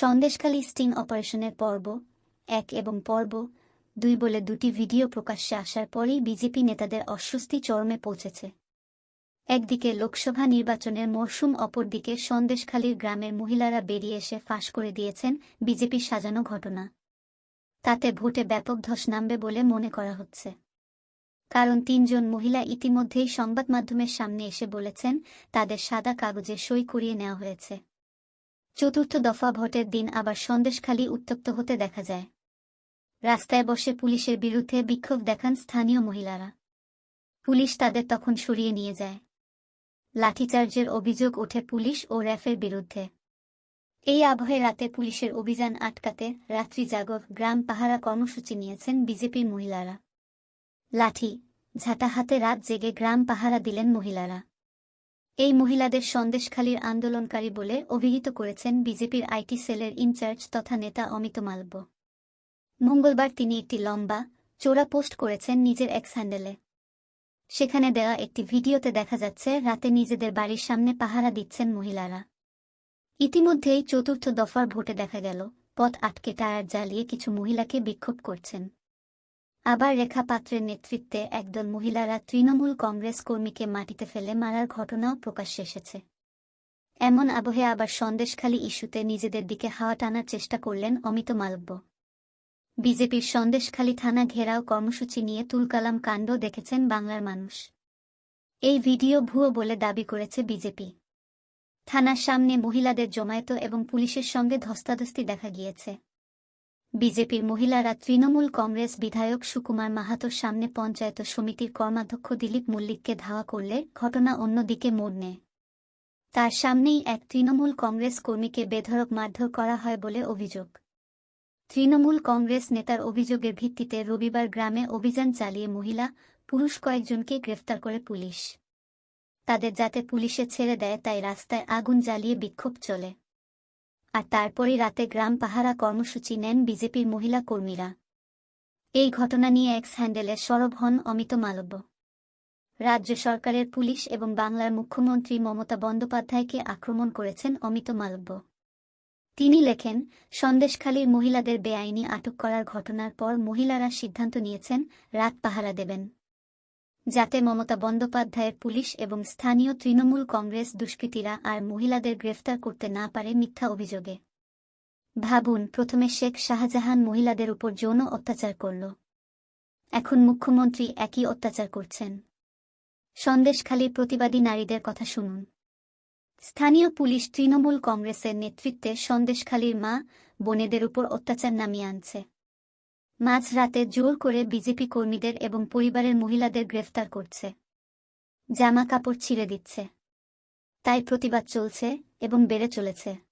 Sandeshkhali sting অপারেশনের পর্ব, এক এবং পর্ব, দুই বলে দুটি ভিডিও প্রকাশ্যে আসার পরেই বিজেপি নেতাদের অস্বস্তি চরমে পৌঁছেছে। একদিকে লোকসভা নির্বাচনের মরশুম, অপরদিকে সন্দেশখালীর গ্রামের মহিলারা বেরিয়ে এসে ফাঁস করে দিয়েছেন বিজেপির সাজানো ঘটনা। তাতে ভোটে ব্যাপক ধস নামবে বলে মনে করা হচ্ছে। কারণ তিনজন মহিলা ইতিমধ্যেই সংবাদ মাধ্যমের সামনে এসে বলেছেন, তাদের সাদা কাগজে সই করিয়ে নেওয়া হয়েছে। চতুর্থ দফা ভোটের দিন আবার সন্দেশখালী উত্তপ্ত হতে দেখা যায়। রাস্তায় বসে পুলিশের বিরুদ্ধে বিক্ষোভ দেখান স্থানীয় মহিলারা। পুলিশ তাদের তখন সরিয়ে নিয়ে যায়। লাঠিচার্জের অভিযোগ ওঠে পুলিশ ও র্যাফের বিরুদ্ধে। এই আবহে রাতে পুলিশের অভিযান আটকাতে রাত্রি জাগর গ্রাম পাহারা কর্মসূচি নিয়েছেন বিজেপির মহিলারা। লাঠি, ঝাঁটা হাতে রাত জেগে গ্রাম পাহারা দিলেন মহিলারা। এই মহিলাদের সন্দেশখালীর আন্দোলনকারী বলে অভিহিত করেছেন বিজেপির আইটি সেলের ইনচার্জ তথা নেতা অমিত মালব্য মঙ্গলবার তিনি একটি লম্বা চোরা পোস্ট করেছেন নিজের এক্স হ্যান্ডেলে। সেখানে দেওয়া একটি ভিডিওতে দেখা যাচ্ছে, রাতে নিজেদের বাড়ির সামনে পাহারা দিচ্ছেন মহিলারা। ইতিমধ্যেই চতুর্থ দফার ভোটে দেখা গেল, পথ আটকে টায়ার জ্বালিয়ে কিছু মহিলাকে বিক্ষোভ করছেন। আবার রেখা পাত্রের নেতৃত্বে একদল মহিলারা তৃণমূল কংগ্রেস কর্মীকে মাটিতে ফেলে মারার ঘটনাও প্রকাশ্যে এসেছে। এমন আবহে আবার সন্দেশখালী ইস্যুতে নিজেদের দিকে হাওয়া টানার চেষ্টা করলেন অমিত মালব্য। বিজেপির সন্দেশখালী থানা ঘেরাও কর্মসূচি নিয়ে তুলকালাম কাণ্ড দেখেছেন বাংলার মানুষ। এই ভিডিও ভুয়ো বলে দাবি করেছে বিজেপি। থানার সামনে মহিলাদের জমায়েত এবং পুলিশের সঙ্গে ধস্তাধস্তি দেখা গিয়েছে। বিজেপির মহিলারা তৃণমূল কংগ্রেস বিধায়ক সুকুমার মাহাতোর সামনে পঞ্চায়েত সমিতির কর্মাধ্যক্ষ দিলীপ মল্লিককে ধাওয়া করলে ঘটনা অন্যদিকে মোড় নেয়। তার সামনেই এক তৃণমূল কংগ্রেস কর্মীকে বেধড়ক মারধর করা হয় বলে অভিযোগ। তৃণমূল কংগ্রেস নেতার অভিযোগের ভিত্তিতে রবিবার গ্রামে অভিযান চালিয়ে মহিলা, পুরুষ কয়েকজনকে গ্রেফতার করে পুলিশ। তাদের যাতে পুলিশে ছেড়ে দেয় তাই রাস্তায় আগুন জ্বালিয়ে বিক্ষোভ চলে। আর তারপরই রাতে গ্রাম পাহারা কর্মসূচি নেন বিজেপির মহিলা কর্মীরা। এই ঘটনা নিয়ে এক্স হ্যান্ডেলে সরব হন অমিত মালব্য। রাজ্য সরকারের পুলিশ এবং বাংলার মুখ্যমন্ত্রী মমতা বন্দ্যোপাধ্যায়কে আক্রমণ করেছেন অমিত মালব্য। তিনি লেখেন, সন্দেশখালীর মহিলাদের বেআইনি আটক করার ঘটনার পর মহিলারা সিদ্ধান্ত নিয়েছেন, রাত পাহারা দেবেন। যাতে মমতা বন্দ্যোপাধ্যায়ের পুলিশ এবং স্থানীয় তৃণমূল কংগ্রেস দুষ্কৃতীরা আর মহিলাদের গ্রেফতার করতে না পারে মিথ্যা অভিযোগে। ভাবুন, প্রথমে শেখ শাহজাহান মহিলাদের উপর যৌন অত্যাচার করল। এখন মুখ্যমন্ত্রী একই অত্যাচার করছেন। সন্দেশখালীর প্রতিবাদী নারীদের কথা শুনুন। স্থানীয় পুলিশ তৃণমূল কংগ্রেসের নেতৃত্বে সন্দেশখালীর মা, বোনেদের উপর অত্যাচার নামিয়ে আনছে। মাঝরাতে জোর করে বিজেপি কর্মীদের এবং পরিবারের মহিলাদের গ্রেফতার করছে। জামা কাপড় ছিঁড়ে দিচ্ছে। তাই প্রতিবাদ চলছে এবং বেড়ে চলেছে।